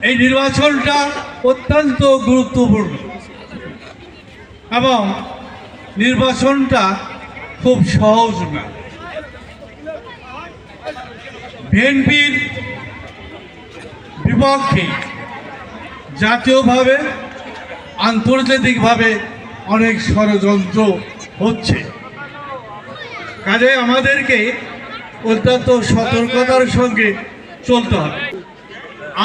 এই নির্বাচনটা অত্যন্ত গুরুত্বপূর্ণ এবং নির্বাচনটা খুব সহজ না। বিএনপির বিপক্ষে জাতীয়ভাবে, আন্তর্জাতিকভাবে অনেক ষড়যন্ত্র হচ্ছে। কাজে আমাদেরকে অত্যন্ত সতর্কতার সঙ্গে চলতে হবে।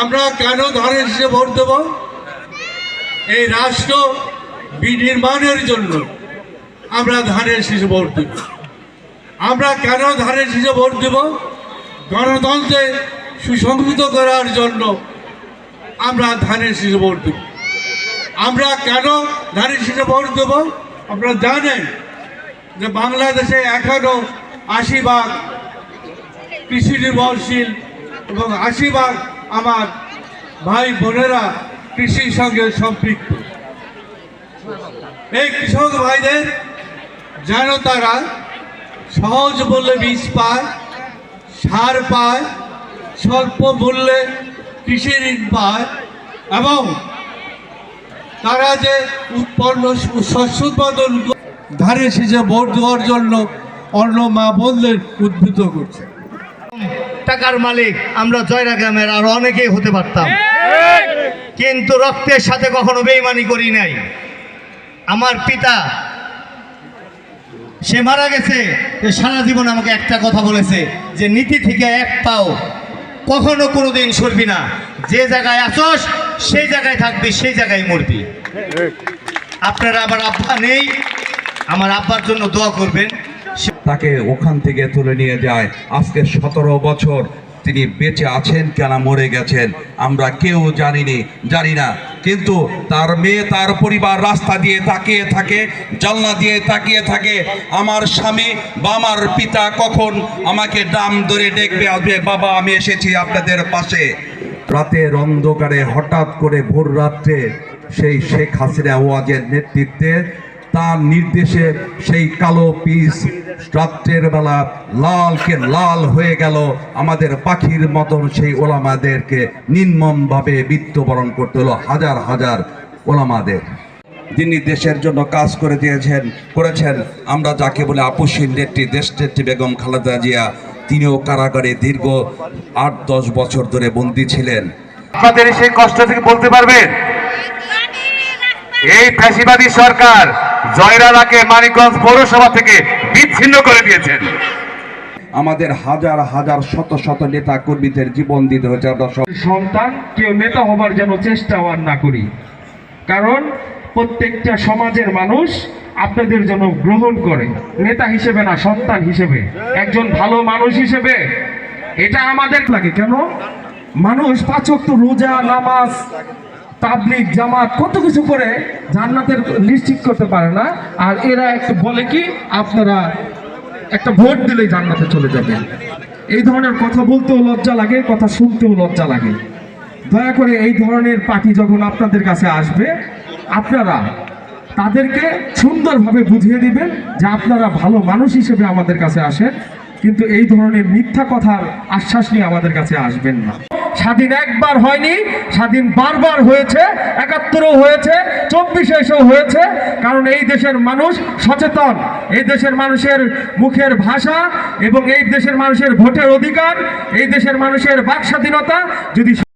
আমরা কেন ধানের হিসেবে ভোট দেব? এই রাষ্ট্র বিনির্মাণের জন্য আমরা ধানের শীষে ভোট দেব। আমরা কেন ধানের শীষে ভোট দেব? গণতন্ত্রে সুসংহত করার জন্য আমরা ধানের শীষে ভোট দেব। আমরা কেন ধানের শীষে ভোট দেব? আপনারা জানেন যে বাংলাদেশে এখনও আশি ভাগ কৃষি নির্ভরশীল এবং আশি ভাগ আমার ভাই বোনেরা কৃষির সঙ্গে সম্পৃক্ত। এই কৃষক ভাইদের, যেন তারা সহজ মূল্যে বীজ পায়, সার পায়, স্বল্প মূল্যে কৃষি ঋণ পায় এবং তারা যে উৎপন্ন শস্য উৎপাদন ধারে শেষে ভোট দেওয়ার জন্য অন্য মা বোনদের উদ্বুদ্ধ করছে। টাকার মালিক, আমরা জয়রা গ্রামের আর অনেকেই হতে পারতাম। কিন্তু রক্তের সাথে কখনো বেইমানি করি নাই। আমার পিতা, সে মারা গেছে সারা জীবন আমাকে একটা কথা বলেছে যে, নীতি থেকে এক পাও কখনো কোনো দিন সরবি না। যে জায়গায় আসস, সেই জায়গায় থাকবি, সেই জায়গায় মরবি। আপনারা আবার আব্বা নেই, আমার আব্বার জন্য দোয়া করবেন। তাকে ওখান থেকে তুলে নিয়ে যায়। আজকে সতেরো বছর তিনি বেঁচে আছেন কেন মরে গেছেন। আমরা কেউ জানিনি, জানি না। কিন্তু তার মেয়ে, তার পরিবার রাস্তা দিয়ে তাকিয়ে থাকে, জানলা দিয়ে তাকিয়ে থাকে, আমার স্বামী বা আমার পিতা কখন আমাকে ডাম ধরে দেখবে আসবে বাবা, আমি এসেছি আপনাদের পাশে। রাতের অন্ধকারে হঠাৎ করে ভোর রাত্রে সেই শেখ হাসিনা ওয়াজের নেতৃত্বে তার নির্দেশে সেই কালো পিস রাত্রের বেলা লালকে লাল হয়ে গেল। আমাদের পাখির মতন সেই ওলামাদেরকে নির্মমভাবে মৃত্যুবরণ করতে হলো হাজার হাজার ওলামাদের। যিনি দেশের জন্য কাজ করে দিয়েছেন, করেছেন। আমরা যাকে বলে আপুসীর নেত্রী দেশ নেত্রী বেগম খালেদা জিয়া, তিনিও কারাগারে দীর্ঘ আট দশ বছর ধরে বন্দী ছিলেন। আপনাদের সেই কষ্ট থেকে বলতে পারবেন? এই ফ্যাসিবাদী সরকার জয়রালাকে মানিকগঞ্জ পৌরসভা থেকে বিচ্ছিন্ন করে দিয়েছেন। আমাদের হাজার হাজার শত শত নেতা কর্মীদের জীবন দিতে হয়েছে আমরা সন্তান কেউ নেতা হবার যেন চেষ্টাও আর না করি। কারণ প্রত্যেকটা সমাজের মানুষ আপনাদের জন্য গ্রহণ করে। নেতা হিসেবে না সন্তান হিসেবে। একজন ভালো মানুষ হিসেবে। এটা আমাদের লাগে। কেন? মানুষ পাচক তো রোজা নামাজ তাবলিক জামাত কত কিছু করে জান্নাতের নিশ্চিত করতে পারে না। আর এরা একটু বলে কি, আপনারা একটা ভোট দিলেই জান্নাতে চলে যাবেন। এই ধরনের কথা বলতেও লজ্জা লাগে, কথা শুনতেও লজ্জা লাগে। দয়া করে এই ধরনের পার্টি যখন আপনাদের কাছে আসবে, আপনারা তাদেরকে সুন্দরভাবে বুঝিয়ে দিবেন যে আপনারা ভালো মানুষ হিসেবে আমাদের কাছে আসেন, কিন্তু এই ধরনের মিথ্যা কথার আশ্বাস নিয়ে আমাদের কাছে আসবেন না। স্বাধীন একবার হয়নি, স্বাধীন বারবার হয়েছে, একাত্তরও হয়েছে চব্বিশে এসেও হয়েছে, কারণ এই দেশের মানুষ সচেতন, এই দেশের মানুষের মুখের ভাষা এবং এই দেশের মানুষের ভোটের অধিকার, এই দেশের মানুষের বাক স্বাধীনতা যদি